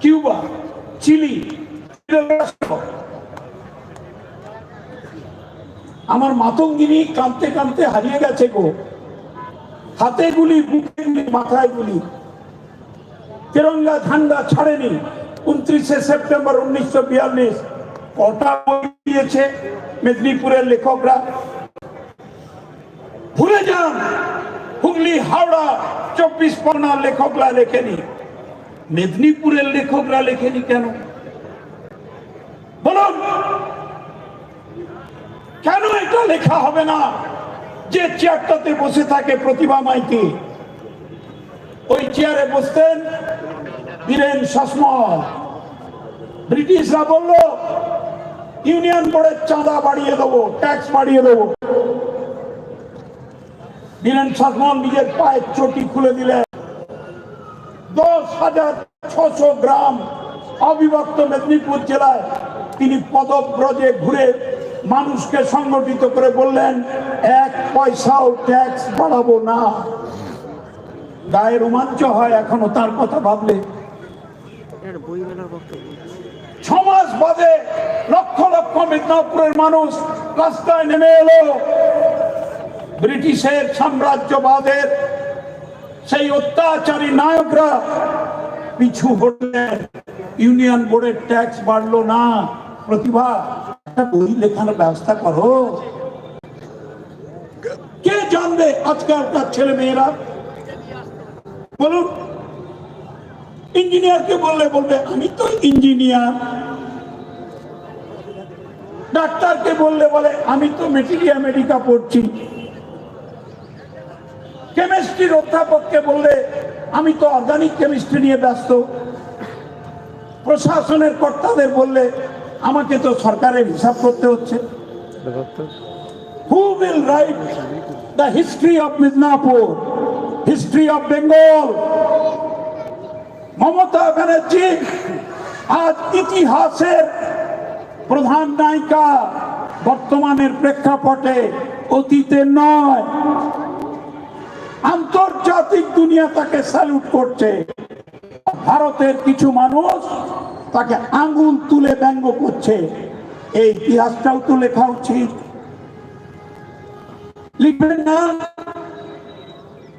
Cuba, chilli, আমার মাতঙ্গিনী কাঁদতে কাঁদতে হারিয়ে গেছে গো। হাতে গুলি, বুকে গুলি, মাথায় গুলি। তিরঙ্গা ঝান্ডা ছাড়েনি। উনত্রিশে সেপ্টেম্বর উনিশশো বিয়াল্লিশ, কটা বই দিয়েছে মেদিনীপুরের লেখকরা? ভুলে যান, হুগলি, হাওড়া, চব্বিশ পরগনার লেখকরা লেখেনি। মেদিনীপুরের লেখকরা লেখেনি কেন? বলুন। কেন এটা লেখা হবে না? যে চেয়ারটাতে বসে থাকে প্রতিভা মাইতি, ওই চেয়ারে বসতেন বীরেন শাসমল। ব্রিটিশরা বলল, ইউনিয়ন বোর্ডের চাঁদা বাড়িয়ে দেবো, ট্যাক্স বাড়িয়ে দেবো। বীরেন শাসমল নিজের পায়ের চটি খুলে দিলেন। হাজার ছশো গ্রাম অবিভক্ত মেদিনীপুর জেলায় তিনি পদব্রজে ঘুরে মানুষকে সংগঠিত করে বললেন এক পয়সাও ট্যাক্স বাড়াবো না। গায়ে রোমাঞ্চ হয় এখনও তার কথা ভাবলে। এটা বইমেলার ছ মাস বাদে লক্ষ লক্ষ মিদনাপুরের মানুষ রাস্তায় নেমে এলো। ব্রিটিশের সাম্রাজ্যবাদের সেই অত্যাচারী নায়করা পিছু হটলেন ইউনিয়ন বোর্ডের ট্যাক্স বাড়লো না। প্রতিভা বই লেখানোর ব্যবস্থা করো। কে জানবে আজকালকার ছেলে মেয়েরা বলুন। ইঞ্জিনিয়ারকে বললে বলবে, আমি তো ইঞ্জিনিয়ার। ডাক্তারকে বললে বলে, আমি তো মেটেরিয়া মেডিকা পড়ছি। কেমিস্ট্রির অধ্যাপককে বললে আমি তো অর্গানিক কেমিস্ট্রি নিয়ে ব্যস্ত। প্রশাসনের কর্তাদের বললে আমাকে তো সরকারের হিসাব করতে হচ্ছে। Who will write the history of Midnapore history of Bengal Mamata Banerjee আজ ইতিহাসের প্রধান নায়িকা, বর্তমানের প্রেক্ষাপটে অতীতের নয়। আন্তর্জাতিক দুনিয়া তাকে স্যালুট করছে। ভারতের কিছু মানুষ তাকে আঙ্গুল তুলে ব্যঙ্গ করছে। এই ইতিহাসটাও তো লেখা উচিত। লিখবেন না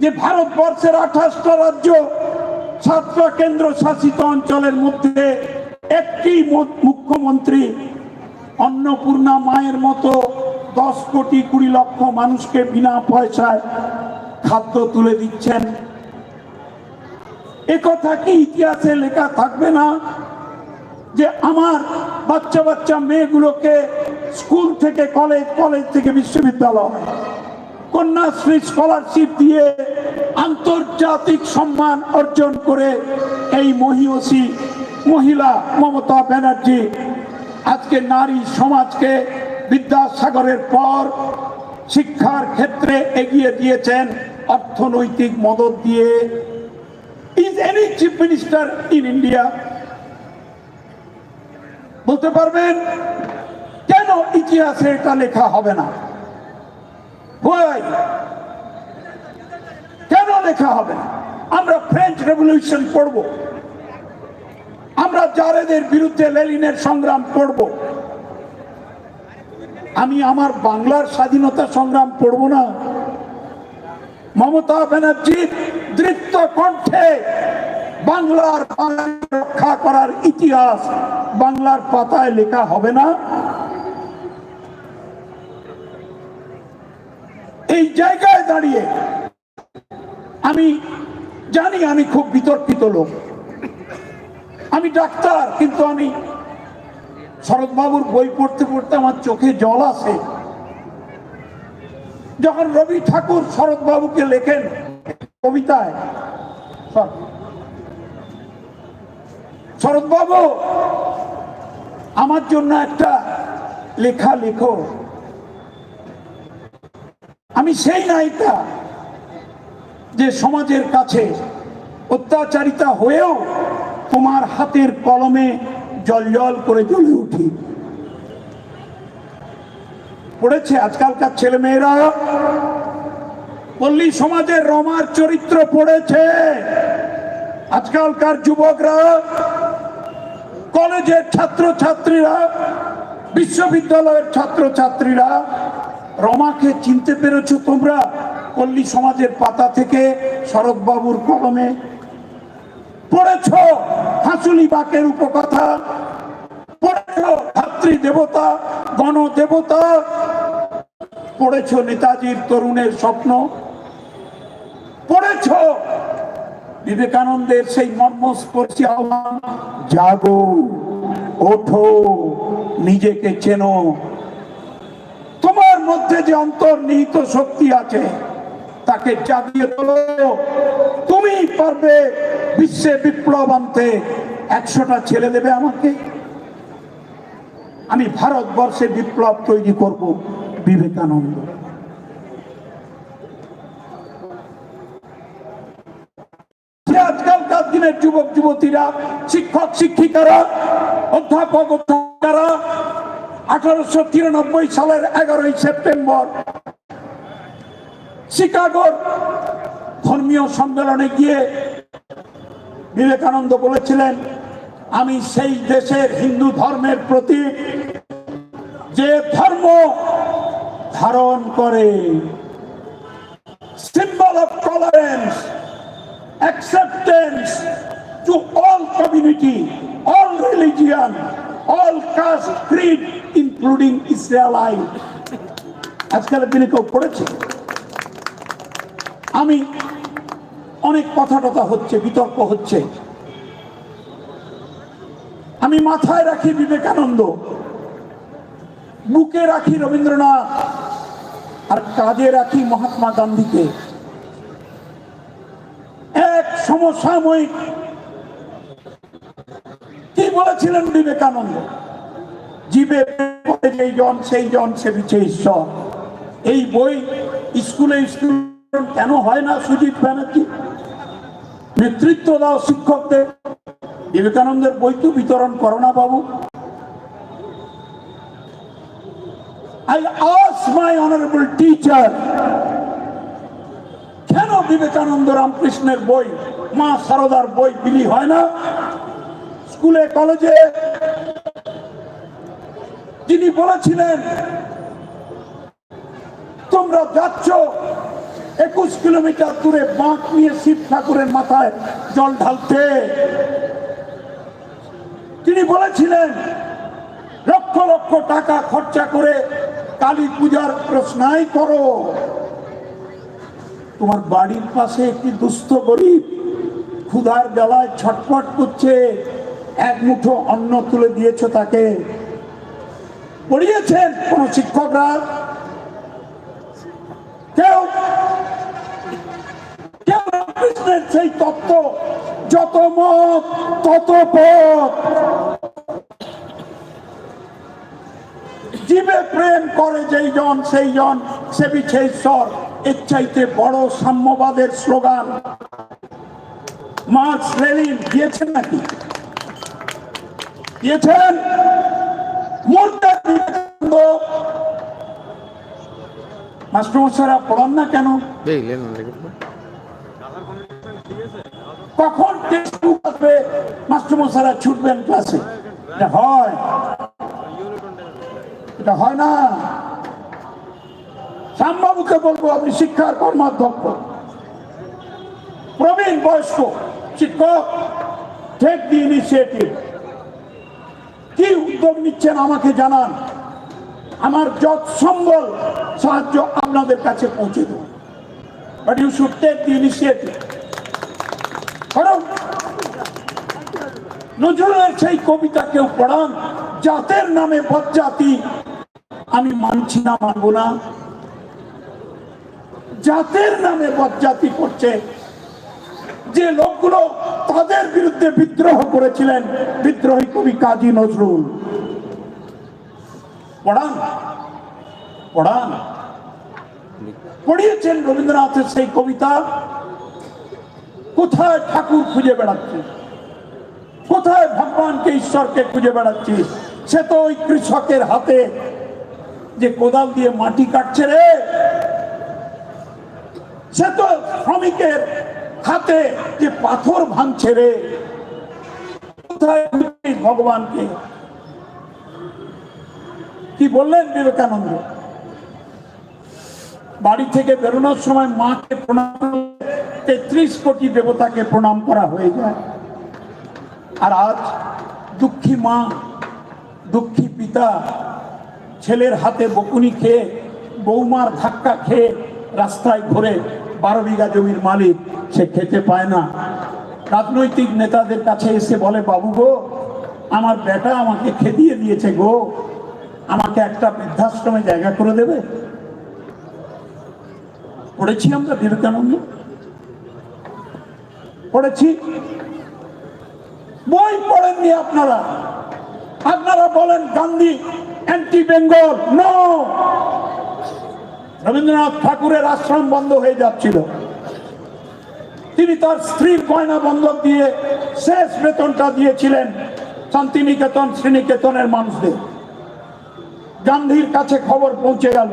যে ভারতবর্ষের আঠাশটা রাজ্য সাতটা কেন্দ্র শাসিত অঞ্চলের মধ্যে একটি মুখ্যমন্ত্রী অন্নপূর্ণা মায়ের মতো দশ কোটি কুড়ি লক্ষ মানুষকে বিনা পয়সায় খাদ্য তুলে দিচ্ছেন। একথা কি ইতিহাসে লেখা থাকবে না? যে আমার বাচ্চা বাচ্চা মেয়েগুলোকে স্কুল থেকে কলেজ কলেজ থেকে বিশ্ববিদ্যালয় কন্যাশ্রী স্কলারশিপ দিয়ে আন্তর্জাতিক সম্মান অর্জন করে এই মহিষী মহিলা মমতা ব্যানার্জি আজকে নারী সমাজকে বিদ্যাসাগরের পর শিক্ষার ক্ষেত্রে এগিয়ে দিয়েছেন। অর্থনৈতিক মদত দিয়ে is any chief minister in India বলতে পারবেন, কেন ইতিহাসে এটা লেখা হবে না? কেন লেখা হবে না? আমরা ফ্রেঞ্চ রেভলিউশন পড়ব। আমরা জারেদের বিরুদ্ধে লেলিনের সংগ্রাম পড়ব। আমি আমার বাংলার স্বাধীনতা সংগ্রাম পড়ব না। মমতা ব্যানার্জির দৃপ্ত কণ্ঠে বাংলার রক্ষা করার ইতিহাস বাংলার পাতায় লেখা হবে না। এই জায়গায় দাঁড়িয়ে আমি জানি আমি খুব বিতর্কিত লোক। আমি ডাক্তার, কিন্তু আমি শরৎবাবুর বই পড়তে পড়তে আমার চোখে জল আসে। যখন রবি ঠাকুর শরৎবাবুকে লেখেন কবিতায় শর- শরৎবাবু, আমার জন্য একটা লেখা লেখো। আমি সেই নায়িকা যে সমাজের কাছে অত্যাচারিতা হয়েও তোমার হাতের কলমে জল জল করে জ্বলে উঠি। পড়েছে আজকালকার ছেলে মেয়েরা পল্লী সমাজের রমার চরিত্র পড়েছে। আজকালকার যুবকরা, কলেজের ছাত্রছাত্রীরা, বিশ্ববিদ্যালয়ের ছাত্রছাত্রীরা, রমাকে চিনতে পেরেছ তোমরা? পল্লী সমাজের পাতা থেকে শরৎবাবুর কলমে। পড়েছ হাসুলি বাকের উপকথা। পড়েছ ধাত্রী দেবতা গণ দেবতা পড়েছ নেতাজির তরুণের স্বপ্ন? পড়েছ? বিবেকানন্দের সেই মর্মস্পর্শী আহ্বান? জাগো, ওঠো, নিজেকে চেনো। তোমার মধ্যে যে অন্তর্নিহিত শক্তি আছে, তাকে জাগিয়ে তোলো। তুমি পারবে বিশ্বে বিপ্লব আনতে। একশোটা ছেলে দেবে আমাকে। আমি ভারতবর্ষে বিপ্লব তৈরি করব। বিবেকানন্দ। আজকালকার দিনের যুবক, যুবতীরা, শিক্ষক, শিক্ষিকারা, অধ্যাপক, অধ্যাপকারা, আঠারোশো তিরানব্বই সালের এগারোই সেপ্টেম্বর শিকাগোর ধর্মীয় সম্মেলনে গিয়ে বিবেকানন্দ বলেছিলেন, আমি সেই দেশের হিন্দু ধর্মের প্রতি যে ধর্ম ধারণ করে। Symbol of tolerance acceptance to all community, all religion all caste creed, including Israelite. আজকাল দিনে কেউ পড়েছে? আমি অনেক কথা টথা হচ্ছে বিতর্ক হচ্ছে। আমি মাথায় রাখি বিবেকানন্দ। বুকে রাখি রবীন্দ্রনাথ। আর কাঁধে রাখি মহাত্মা গান্ধীকে? এক সমসাময়িক কি বলেছিলেন বিবেকানন্দ? জীবে যেই জন, সেই জন সে বিছে ঈশ্বর। এই বই স্কুলে স্কুল কেন হয় না, সুজিত ব্যানার্জি? নেতৃত্ব দাও শিক্ষকদের। বিবেকানন্দের বই তো বিতরণ করো না বাবু। I as my honourable teacher কেন বিবেকানন্দ রামকৃষ্ণের বই, মা সারদার বই বিলি হয় না? স্কুলে, কলেজে তিনি বলেছিলেন, তোমরা যাচ্ছ একুশ কিলোমিটার দূরে বাঁক নিয়ে শিব ঠাকুরের মাথায় জল ঢালতে। তিনি বলেছিলেন, লক্ষ লক্ষ টাকা খরচা করে কালী পূজার প্রশ্নাই করো। তোমার বাড়ির পাশে একটি দুস্থ গরিব ক্ষুধার বেলায় ছটফট করছে, এক মুঠো অন্ন তুলে দিয়েছ তাকে। পড়িয়েছেন কোন শিক্ষকরা? কেউ? কেউ রামকৃষ্ণের সেই তত্ত্ব, যত মত, তত পথ। জীবে প্রেম করে যেই জন সেই জন সে বিছে ঈশ্বর এর চাইতে বড় সাম্যবাদের স্লোগান। মার্কস লেনিন দিয়েছেন নাকি? দিয়েছেন? মাস্টারমশাইরা পড়ান না কেন? কখন আসবে? মাস্টারমশাইরা ছুটবেন ক্লাসে। হয়। এটা হয় না। শ্যামবাবুকে বলব, আপনি শিক্ষার কর্মাধ্যক্ষ। প্রবীণ বয়স্ক শিক্ষক টেক দি ইনিশিয়েটিভ কি উদ্যোগ নিচ্ছেন আমাকে জানান। আমার যত সম্বল সাহায্য আপনাদের কাছে পৌঁছে দেব। But you should take the initiative নজরুলের সেই কবিতা কেউ পড়ান, জাতের নামে বজ্জাতি আমি মানছি না, মানব না। জাতের নামে বজ্জাতি করছে। যে লোকগুলো তাদের বিরুদ্ধে বিদ্রোহ করেছিলেন, বিদ্রোহী কবি কাজী নজরুল। পড়ান পড়ান। পড়িয়েছেন রবীন্দ্রনাথের সেই কবিতা। কোথায় ঠাকুর খুঁজে বেড়াচ্ছে কোথায় ভগবানকে, ঈশ্বরকে খুঁজে বেড়াচ্ছিস? সে তো ওই কৃষকের হাতে যে কোদাল দিয়ে মাটি কাটছে রে। সে তো শ্রমিকের হাতে যে পাথর ভাঙছে রে। ভগবানকে? কি বললেন বিবেকানন্দ? বাড়ি থেকে বেরোনোর সময় মাকে প্রণাম তেত্রিশ কোটি দেবতাকে প্রণাম করা হয়ে যায়। আর আজ দুঃখী মা, দুঃখী পিতা ছেলের হাতে বকুনি খেয়ে, বৌমার ধাক্কা খেয়ে রাস্তায় ঘুরে বারো বিঘা জমির মালিক, সে খেতে পায় না। রাজনৈতিক নেতাদের কাছে এসে বলে, বাবু গো, আমার বেটা আমাকে খেদিয়ে দিয়েছে গো। আমাকে একটা বৃদ্ধাশ্রমে জায়গা করে দেবে? পড়েছি আমরা বিবেকানন্দ? পড়েছি। বই পড়েননি আপনারা। আপনারা বলেন, Gandhi anti Bengal no Rabindranath ঠাকুরের আশ্রম বন্ধ হয়ে যাচ্ছিল। তিনি তার স্ত্রীর গয়না বন্ধক দিয়ে শেষ বেতনটা দিয়েছিলেন শান্তিনিকেতন, শ্রীনিকেতনের মানুষদের। গান্ধীর কাছে খবর পৌঁছে গেল।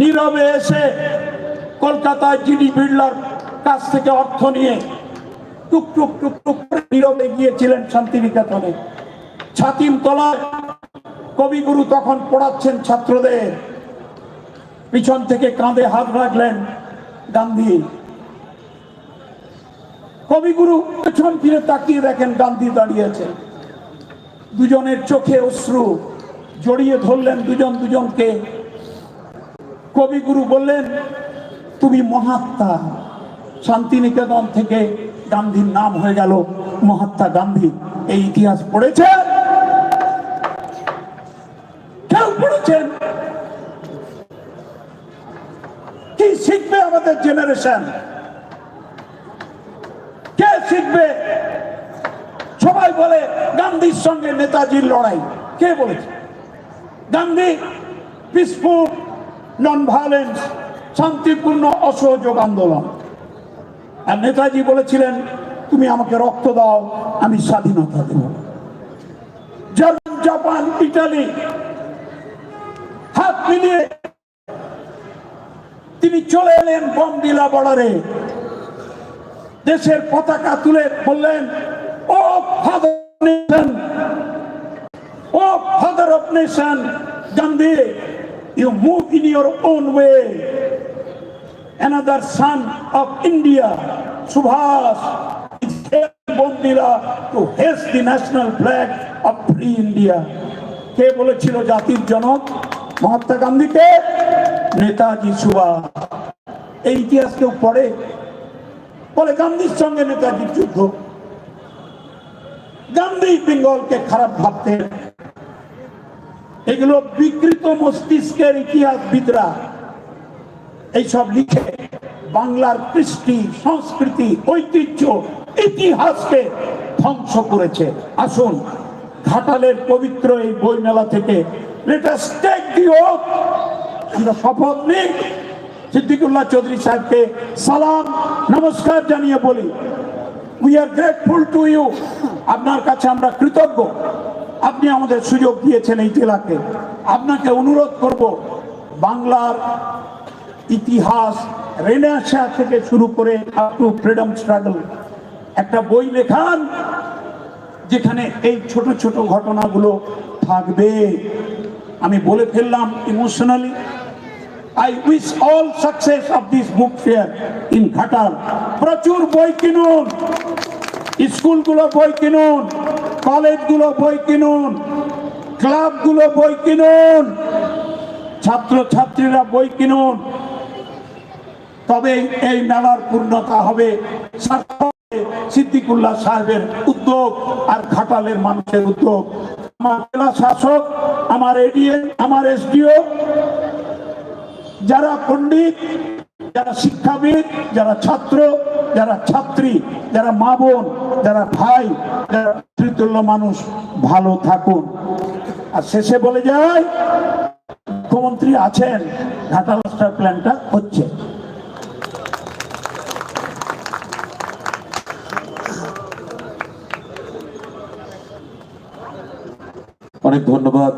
নীরবে এসে কলকাতায় জিডি বিড়লার কাছ থেকে অর্থ নিয়ে টুক টুক টুক টুক করে নীরবে গিয়েছিলেন শান্তিনিকেতনে। ছাতিম তলায় কবিগুরু তখন পড়াচ্ছেন ছাত্রদের। পিছন থেকে কাঁধে হাত রাখলেন গান্ধী। কবিগুরু পেছন ফিরে তাকিয়ে দেখেন গান্ধী দাঁড়িয়েছে। দুজনের চোখে অশ্রু জড়িয়ে ধরলেন দুজন দুজনকে। কবিগুরু বললেন, তুমি মহাত্মা। শান্তিনিকেতন থেকে গান্ধীর নাম হয়ে গেল মহাত্মা গান্ধী। এই ইতিহাস পড়েছে কেউ পড়েছেন কি শিখবে আমাদের জেনারেশন কে শিখবে? সবাই বলে, গান্ধীর সঙ্গে নেতাজির লড়াই। কে বলেছে? গান্ধী পিসফুল নন ভায়োলেন্স শান্তিপূর্ণ, অসহযোগ আন্দোলন। আর নেতাজি বলেছিলেন, তুমি আমাকে রক্ত দাও, আমি স্বাধীনতা দেব। জার্মান, জাপান, ইটালি, হাত মিলিয়ে তিনি চলে এলেন বমডিলা বর্ডারে। দেশের পতাকা তুলে বললেন O father O father of nation Gandhi you move in your own way son of India, Subhas, is here in Bondila to haste the national flag of কে বলেছিল জাতির জনক? মহাত্মা গান্ধীকে? নেতাজি সুভাষ এই ইতিহাস কেউ পড়ে? বলে গান্ধীর সঙ্গে নেতাজির যুদ্ধ। গান্ধী বেঙ্গলকে খারাপ ভাবতেন। এগুলো বিকৃত মস্তিষ্কের ইতিহাসবিদরা এইসব লিখে বাংলার কৃষ্টি, সংস্কৃতি, ঐতিহ্য, ইতিহাসকে ধ্বংস করেছে। আসুন, ঘাটালের পবিত্র এই বই মেলা থেকে লেটাস টেক আমরা শপথ নিই। সিদ্দিকুল্লাহ চৌধুরী সাহেবকে সালাম, নমস্কার জানিয়ে বলি। We are grateful to you আপনার কাছে আমরা কৃতজ্ঞ। আপনি আমাদের সুযোগ দিয়েছেন এই জেলাকে। আপনাকে অনুরোধ করব, বাংলার ইতিহাস রেনেসা থেকে শুরু করে আপ টু ফ্রিডম স্ট্রাগল একটা বই লেখান, যেখানে এই ছোট ছোট ঘটনাগুলো থাকবে। আমি বলে ফেললাম emotionally I wish all success of this book fair in Ghatal প্রচুর বই কিনুন। স্কুলগুলো বই কিনুন, কলেজগুলো বই কিনুন, ক্লাবগুলো বই কিনুন ছাত্র ছাত্রীরা বই কিনুন। তবে এই মেলার পূর্ণতা হবে সিদ্দিকুল্লাহ সাহেবের উদ্যোগ আর ঘাটালের মানুষের উদ্যোগ। আমার জেলা শাসক, আমার এডিএ, আমার এসডিও যারা পণ্ডিত, যারা শিক্ষাবিদ, যারা ছাত্র, যারা ছাত্রী, যারা মা বোন, যারা ভাই, যারা তৃতীয় মানুষ, ভালো থাকুন। আর শেষে বলে যায়, মুখ্যমন্ত্রী আছেন, ঘাটাল মাস্টার প্ল্যানটা হচ্ছে। অনেক ধন্যবাদ।